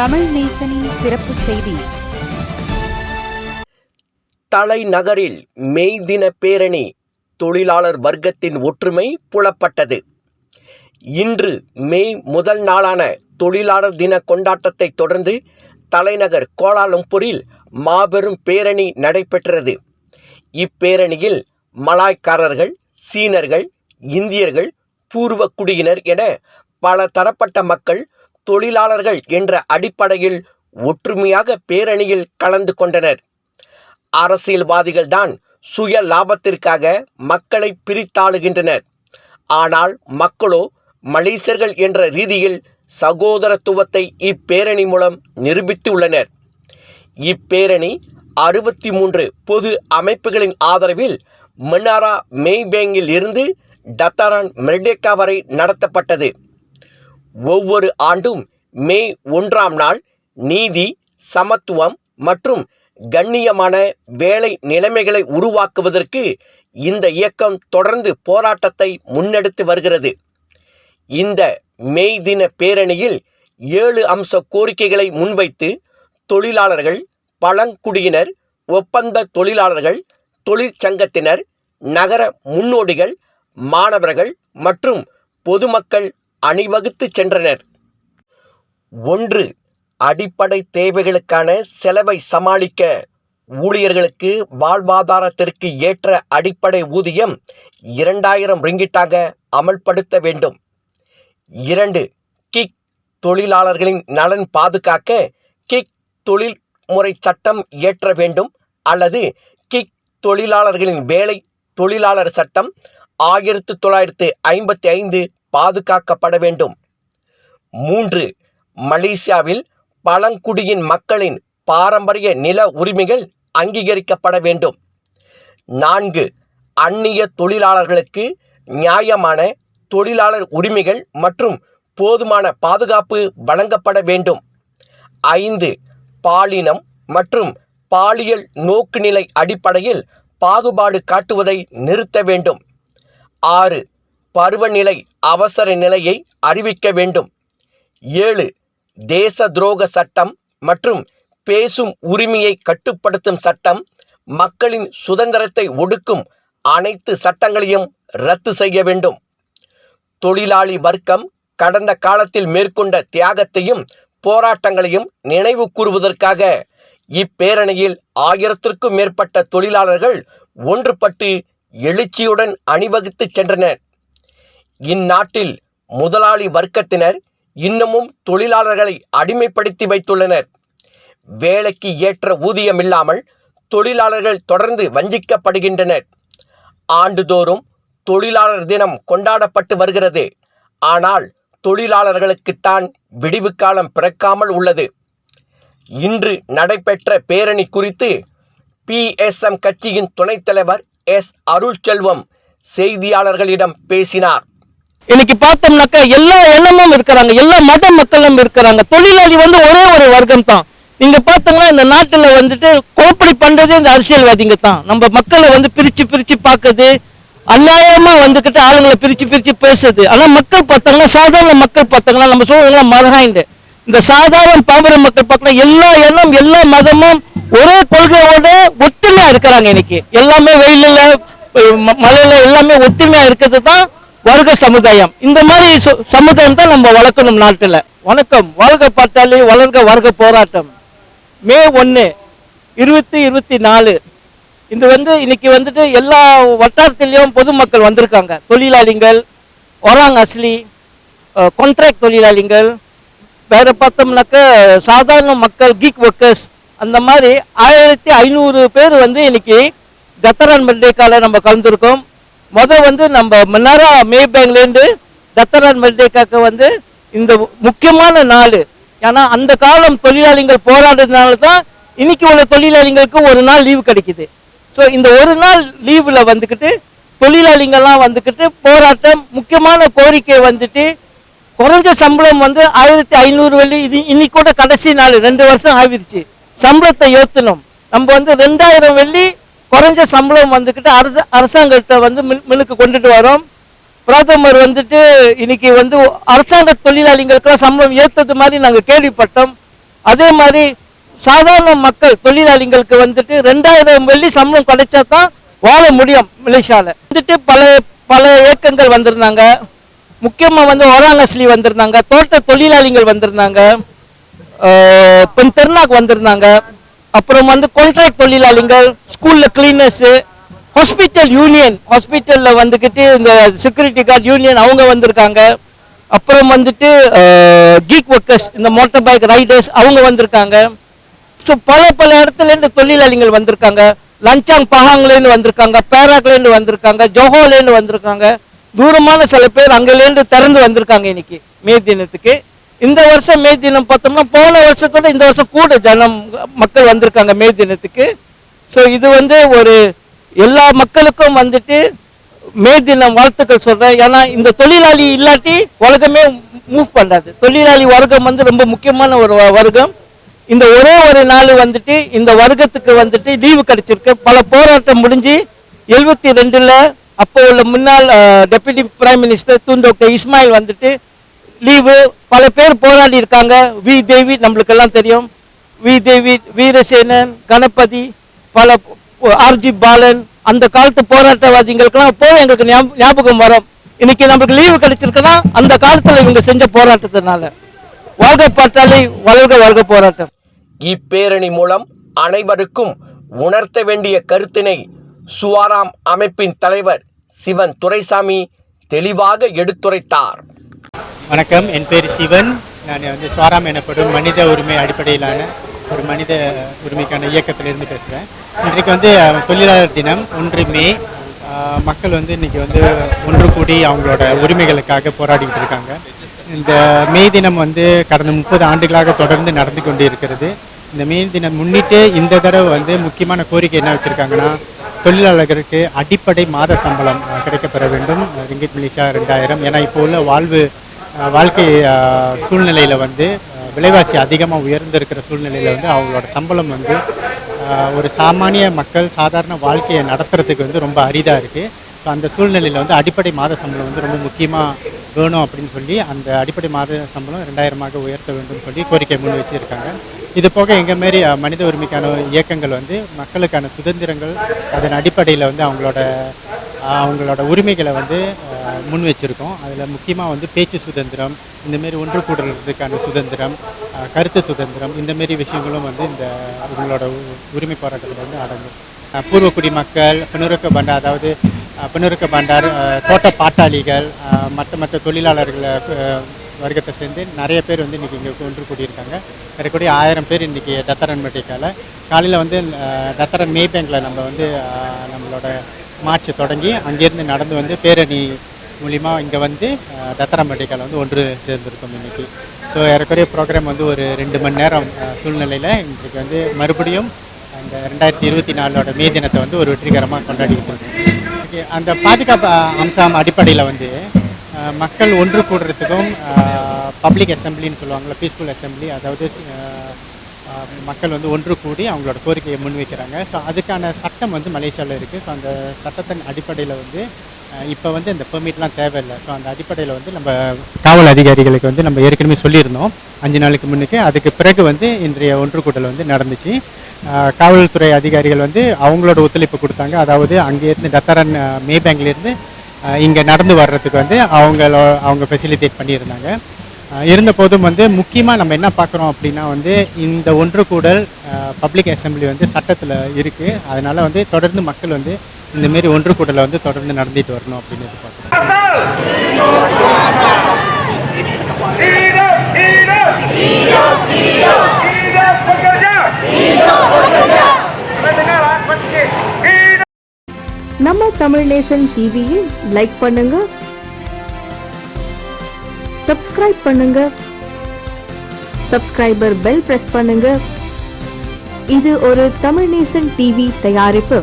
தமிழ் நேசனின் சிறப்பு செய்தி. தலைநகரில் மெய் தின பேரணி தொழிலாளர் வர்க்கத்தின் ஒற்றுமை புலப்பட்டது. இன்று மே முதல் நாளான தொழிலாளர் தின கொண்டாட்டத்தை தொடர்ந்து தலைநகர் கோலாலம்பூரில் மாபெரும் பேரணி நடைபெற்றது. இப்பேரணியில் மலாய்க்காரர்கள் சீனர்கள் இந்தியர்கள் பூர்வ குடியினர் என பல தரப்பட்ட மக்கள் தொழிலாளர்கள் என்ற அடிப்படையில் ஒற்றுமையாக பேரணியில் கலந்து கொண்டனர். அரசியல்வாதிகள்தான் சுய லாபத்திற்காக மக்களை பிரித்தாளுகின்றனர். ஆனால் மக்களோ மலேசியர்கள் என்ற ரீதியில் சகோதரத்துவத்தை இப்பேரணி மூலம் நிரூபித்துள்ளனர். இப்பேரணி அறுபத்தி மூன்று பொது அமைப்புகளின் ஆதரவில் மன்னாரா மெய்பேங்கில் இருந்து டத்தாரான் மெர்டேக்கா வரை நடத்தப்பட்டது. ஒவ்வொரு ஆண்டும் மே ஒன்றாம் நாள் நீதி சமத்துவம் மற்றும் கண்ணியமான வேலை நிலைமைகளை உருவாக்குவதற்கு இந்த இயக்கம் தொடர்ந்து போராட்டத்தை முன்னெடுத்து வருகிறது. இந்த மெய் தின பேரணியில் ஏழு அம்ச கோரிக்கைகளை முன்வைத்து தொழிலாளர்கள் பழங்குடியினர் ஒப்பந்த தொழிலாளர்கள் தொழிற்சங்கத்தினர் நகர முன்னோடிகள் மாணவர்கள் மற்றும் பொதுமக்கள் அணிவகுத்து சென்றனர். ஒன்று அடிப்படை தேவைகளுக்கான செலவை சமாளிக்க ஊழியர்களுக்கு வாழ்வாதாரத்திற்கு ஏற்ற அடிப்படை ஊதியம் இரண்டாயிரம் ரிங்கிட்டாக அமல்படுத்த வேண்டும். இரண்டு கிக் தொழிலாளர்களின் நலன் பாதுகாக்க கிக் தொழில்முறை சட்டம் இயற்ற வேண்டும் அல்லது கிக் தொழிலாளர்களின் வேலை தொழிலாளர் சட்டம் ஆயிரத்து தொள்ளாயிரத்து ஐம்பத்தி ஐந்து பாதுகாக்கப்பட வேண்டும். மூன்று மலேசியாவில் பழங்குடியின் மக்களின் பாரம்பரிய நில உரிமைகள் அங்கீகரிக்கப்பட வேண்டும். நான்கு அந்நிய தொழிலாளர்களுக்கு நியாயமான தொழிலாளர் உரிமைகள் மற்றும் போதுமான பாதுகாப்பு வழங்கப்பட வேண்டும். ஐந்து பாலினம் மற்றும் பாலியல் நோக்குநிலை அடிப்படையில் பாகுபாடு காட்டுவதை நிறுத்த வேண்டும். ஆறு பருவநிலை அவசர நிலையை அறிவிக்க வேண்டும். ஏழு தேச துரோக சட்டம் மற்றும் பேசும் உரிமையை கட்டுப்படுத்தும் சட்டம் மக்களின் சுதந்திரத்தை ஒடுக்கும் அனைத்து சட்டங்களையும் ரத்து செய்ய வேண்டும். தொழிலாளி வர்க்கம் கடந்த காலத்தில் மேற்கொண்ட தியாகத்தையும் போராட்டங்களையும் நினைவு கூறுவதற்காக இப்பேரணியில் ஆயிரத்திற்கும் மேற்பட்ட தொழிலாளர்கள் ஒன்றுபட்டு எழுச்சியுடன் அணிவகுத்து சென்றனர். இந்நாட்டில் முதலாளி வர்க்கத்தினர் இன்னமும் தொழிலாளர்களை அடிமைப்படுத்தி வைத்துள்ளனர். வேலைக்கு ஏற்ற ஊதியம் இல்லாமல் தொழிலாளர்கள் தொடர்ந்து வஞ்சிக்கப்படுகின்றனர். ஆண்டுதோறும் தொழிலாளர் தினம் கொண்டாடப்பட்டு வருகிறது. ஆனால் தொழிலாளர்களுக்குத்தான் விடிவு காலம் பிறக்காமல் உள்ளது. இன்று நடைபெற்ற பேரணி குறித்து பிஎஸ்எம் கட்சியின் துணைத் தலைவர் எஸ் அருள்செல்வம் செய்தியாளர்களிடம் பேசினார். இன்னைக்கு பார்த்தோம்னாக்கா எல்லா எண்ணமும் இருக்கிறாங்க எல்லா மத மக்களும் இருக்கிறாங்க. தொழிலாளி வந்து ஒரே ஒரு வர்க்கம் தான் நீங்க பார்த்தோம்னா இந்த நாட்டுல வந்துட்டு கோப்படி பண்றதே இந்த அரசியல்வாதிங்க தான். நம்ம மக்களை வந்து பிரிச்சு பிரிச்சு பார்க்குது அநியாயமா வந்துகிட்டு ஆளுங்களை பிரிச்சு பிரிச்சு பேசுது ஆனா மக்கள் பார்த்தாங்கன்னா சாதாரண மக்கள் பார்த்தாங்கன்னா நம்ம சொல்லுவாங்களா மரகாயிண்டு. இந்த சாதாரண பாமர மக்கள் பார்க்கலாம் எல்லா எண்ணம் எல்லா மதமும் ஒரே கொள்கையோட ஒத்துமையா இருக்கிறாங்க இன்னைக்கு. எல்லாமே வெயிலில் ம- மழையில எல்லாமே ஒத்துமையா இருக்கிறது தான் வர்க்க சமுதாயம். இந்த மாதிரி சு- சமுதாயம் தான் நம்ம வளர்க்கணும் நாட்டில். வணக்கம். வாழ்க பாட்டாளி வளர்க வர்க்க போராட்டம். மே ஒன்று இருபத்தி இருபத்தி நாலு. இது வந்து இன்னைக்கு வந்துட்டு எல்லா வட்டாரத்திலையும் பொதுமக்கள் வந்திருக்காங்க. தொழிலாளிகள் ஒராங் அஸ்லி கான்ட்ராக்ட் தொழிலாளிகள். வேற பார்த்தோம்னாக்க சாதாரண மக்கள் கீக் ஒர்க்கர்ஸ் அந்த மாதிரி ஆயிரத்தி ஐநூறு பேர் வந்து இன்னைக்கு தத்தரான் மெல்டேக்கால நம்ம கலந்துருக்கோம். முத வந்து நம்ம மன்னாரா மே பேங்க்லேருந்து தத்தரான் மெல்டேக்காக்கு வந்து இந்த முக்கியமான நாள். ஏன்னா அந்த காலம் தொழிலாளிகள் போராடுறதுனால தான் இன்னைக்கு உள்ள தொழிலாளிகளுக்கு ஒரு நாள் லீவு கிடைக்குது. ஸோ இந்த ஒரு நாள் லீவில் வந்துக்கிட்டு தொழிலாளிகள்லாம் வந்துக்கிட்டு போராட்டம் முக்கியமான கோரிக்கை வந்துட்டு குறைஞ்ச சம்பளம் வந்து ஆயிரத்தி ஐநூறு வழி இது இன்னைக்கு கூட கடைசி நாள் ரெண்டு வருஷம் ஆகிருச்சு. சம்பளத்தை ஏற்றணும் நம்ம வந்து ரெண்டாயிரம் வெள்ளி குறைஞ்ச சம்பளம் வந்துக்கிட்டு அரச அரசாங்கத்தை வந்து மில் மில்லுக்கு கொண்டுட்டு வரோம். பிரதமர் வந்துட்டு இன்னைக்கு வந்து அரசாங்க தொழிலாளிகளுக்கெல்லாம் சம்பளம் ஏற்றது மாதிரி நாங்கள் கேள்விப்பட்டோம். அதே மாதிரி சாதாரண மக்கள் தொழிலாளிகளுக்கு வந்துட்டு ரெண்டாயிரம் வெள்ளி சம்பளம் கிடைச்சா தான் வாழ முடியும் மலேசியாவில் வந்துட்டு பல பல இயக்கங்கள் வந்திருந்தாங்க. முக்கியமாக வந்து ஒராங்கஸ்லி வந்திருந்தாங்க. தோட்ட தொழிலாளிகள் வந்திருந்தாங்க. பெண் தெருநாக் வந்திருந்தாங்க. அப்புறம் வந்து கான்ட்ராக்ட் தொழிலாளிகள் ஸ்கூலில் கிளீனர்ஸு ஹாஸ்பிட்டல் யூனியன் ஹாஸ்பிட்டலில் வந்துக்கிட்டு இந்த செக்யூரிட்டி கார்டு யூனியன் அவங்க வந்திருக்காங்க. அப்புறம் வந்துட்டு கீக் ஒர்க்கர்ஸ் இந்த மோட்டார் பைக் ரைடர்ஸ் அவங்க வந்திருக்காங்க. ஸோ பல பல இடத்துலேருந்து தொழிலாளிகள் வந்திருக்காங்க. லஞ்சாங் பஹாங்லேருந்து வந்திருக்காங்க பேராக்லேருந்து வந்திருக்காங்க ஜோஹோலேருந்து வந்திருக்காங்க. தூரமான சில பேர் அங்கேலேருந்து திறந்து வந்திருக்காங்க இன்னைக்கு மே தினத்துக்கு. இந்த வருஷம் மே தினம் பார்த்தோம்னா போன வருஷத்தோட இந்த வருஷம் கூட ஜனம் மக்கள் வந்திருக்காங்க மே தினத்துக்கு. ஸோ இது வந்து ஒரு எல்லா மக்களுக்கும் வந்துட்டு மே தினம் வாழ்த்துக்கள் சொல்றேன். ஏன்னா இந்த தொழிலாளி இல்லாட்டி உலகமே மூவ் பண்ணாது. தொழிலாளி வர்க்கம் வந்து ரொம்ப முக்கியமான ஒரு வர்க்கம். இந்த ஒரே ஒரு நாள் வந்துட்டு இந்த வர்க்கத்துக்கு வந்துட்டு லீவு கிடைச்சிருக்கு. பல போராட்டம் முடிஞ்சு எழுபத்தி ரெண்டுல அப்போ உள்ள முன்னாள் டெப்யூட்டி பிரைம் மினிஸ்டர் தூண் இஸ்மாயில் வந்துட்டு லீவு பல பேர் போராடி இருக்காங்க. வி. தேவி நம்மளுக்கெல்லாம் தெரியும். வி. தேவி வீரசேனன் கணபதி பல ஆர்ஜி பாலன் அந்த காலத்து போராட்டவாதிகளுக்கெல்லாம் போக எங்களுக்கு ஞாபகம் வரும். இன்னைக்கு நம்மளுக்கு லீவு கிடைச்சிருக்குன்னா அந்த காலத்தில் இவங்க செஞ்ச போராட்டத்தினால. வாழ்க பார்த்தாலே வளர்க வளர்க போராட்டம். இப்பேரணி மூலம் அனைவருக்கும் உணர்த்த வேண்டிய கருத்தினை சுவாராம் அமைப்பின் தலைவர் சிவன் துரைசாமி தெளிவாக எடுத்துரைத்தார். வணக்கம். என் பேர் சிவன். நான் வந்து சுவாராம் எனப்படும் மனித உரிமை அடிப்படையிலான ஒரு மனித உரிமைக்கான இயக்கத்திலிருந்து பேசுகிறேன் இன்றைக்கு வந்து தொழிலாளர் தினம் ஒன்று மே. மக்கள் வந்து இன்னைக்கு வந்து ஒன்று கூடி அவங்களோட உரிமைகளுக்காக போராடிக்கிட்டு இருக்காங்க. இந்த மே தினம் வந்து கடந்த முப்பது ஆண்டுகளாக தொடர்ந்து நடந்து கொண்டு இருக்கிறது இந்த மே தினம் முன்னிட்டு இந்த தடவை வந்து முக்கியமான கோரிக்கை என்ன வச்சுருக்காங்கன்னா தொழிலாளர்களுக்கு அடிப்படை மாத சம்பளம் கிடைக்கப்பெற வேண்டும். ரிங்கிட் மிலிஷா ரெண்டாயிரம். ஏன்னா இப்போ உள்ள வாழ்வு வாழ்க்கை சூழ்நிலையில் வந்து விலைவாசி அதிகமாக உயர்ந்திருக்கிற சூழ்நிலையில் வந்து அவங்களோட சம்பளம் வந்து ஒரு சாமானிய மக்கள் சாதாரண வாழ்க்கையை நடத்துறதுக்கு வந்து ரொம்ப அரிதாக இருக்குது ஸோ அந்த சூழ்நிலையில் வந்து அடிப்படை மாத சம்பளம் வந்து ரொம்ப முக்கியமாக வேணும் அப்படின்னு சொல்லி அந்த அடிப்படை மாத சம்பளம் ரெண்டாயிரமாக உயர்த்த வேண்டும் சொல்லி கோரிக்கை முன் வச்சுருக்காங்க. இது போக எங்கள் மாரி மனித உரிமைக்கான இயக்கங்கள் வந்து மக்களுக்கான சுதந்திரங்கள் அதன் அடிப்படையில் வந்து அவங்களோட அவங்களோட உரிமைகளை வந்து முன் வச்சுருக்கோம். அதில் முக்கியமாக வந்து பேச்சு சுதந்திரம் இந்தமாரி ஒன்று கூடுறதுக்கான சுதந்திரம் கருத்து சுதந்திரம் இந்தமாரி விஷயங்களும் வந்து இந்த இவங்களோட உ- உரிமை போராட்டத்தில் வந்து அடங்கும். பூர்வக்குடி மக்கள் பின்னுறக்க பண்டார் அதாவது பின்னுறக்க பண்டார் தோட்ட பாட்டாளிகள் மற்ற மற்ற தொழிலாளர்களை வர்க்கத்தை சேர்ந்து நிறைய பேர் வந்து இன்றைக்கி இங்கே ஒன்று கூடியிருக்காங்க. ஏறக்குறைய ஆயிரம் பேர் இன்றைக்கி டத்தரன் மெட்டிக்கால். காலையில் வந்து டத்தரன் மேபேங்கில் நம்ம வந்து நம்மளோட மார்ச் தொடங்கி அங்கேருந்து நடந்து வந்து பேரணி மூலிமா இங்கே வந்து தத்தரா மெடிக்கல் வந்து ஒன்று சேர்ந்துருக்கோம் இன்றைக்கி ஸோ ஏறக்குறைய ப்ரோக்ராம் வந்து ஒரு ரெண்டு மணி நேரம் சூழ்நிலையில் இன்றைக்கு வந்து மறுபடியும் அந்த ரெண்டாயிரத்தி இருபத்தி நாலோட மே தினத்தை வந்து ஒரு வெற்றிகரமாக கொண்டாடிக்கிட்டு இருக்கோம். ஓகே அந்த பாதுகாப்பு அம்சம் அடிப்படையில் வந்து மக்கள் ஒன்று கூடுறதுக்கும் பப்ளிக் அசம்பிளின்னு சொல்லுவாங்கள்ல பீஸ்ஃபுல் அசம்பிளி அதாவது மக்கள் வந்து ஒன்று கூடி அவங்களோட கோரிக்கையை முன்வைக்கிறாங்க. ஸோ அதுக்கான சட்டம் வந்து மலேசியாவில் இருக்குது ஸோ அந்த சட்டத்தின் அடிப்படையில் வந்து இப்போ வந்து இந்த பெர்மிட்லாம் தேவையில்லை. ஸோ அந்த அடிப்படையில் வந்து நம்ம காவல் அதிகாரிகளுக்கு வந்து நம்ம ஏற்கனவே சொல்லியிருந்தோம். அஞ்சு நாளுக்கு முன்னுக்கு. அதுக்கு பிறகு வந்து இன்றைய ஒன்று கூட்டல் வந்து நடந்துச்சு. காவல்துறை அதிகாரிகள் வந்து அவங்களோட ஒத்துழைப்பு கொடுத்தாங்க. அதாவது அங்கேருந்து டத்தரன் அஹ், மே பேங்க்லேருந்து இங்கே நடந்து வர்றதுக்கு வந்து அவங்களோ அவங்க ஃபெசிலிட்டேட் பண்ணியிருந்தாங்க. இருந்த போதும் வந்து முக்கியமாக நம்ம என்ன பார்க்குறோம் அப்படின்னா வந்து இந்த ஒன்று கூடல் பப்ளிக் அசெம்பிளி வந்து சட்டத்தில் இருக்குது அதனால் வந்து தொடர்ந்து மக்கள் வந்து இந்த மாரி ஒன்று கூட்டல வந்து தொடர்ந்து நடந்துட்டு வரணும் அப்படின்னு நம்ம தமிழ் நேசன் டிவியை லைக் பண்ணுங்க. சப்ஸ்கிரைப் பண்ணுங்க. சப்ஸ்கிரைபர் பெல் பிரஸ் பண்ணுங்க. இது ஒரு தமிழ் நேசன் டிவி தயாரிப்பு.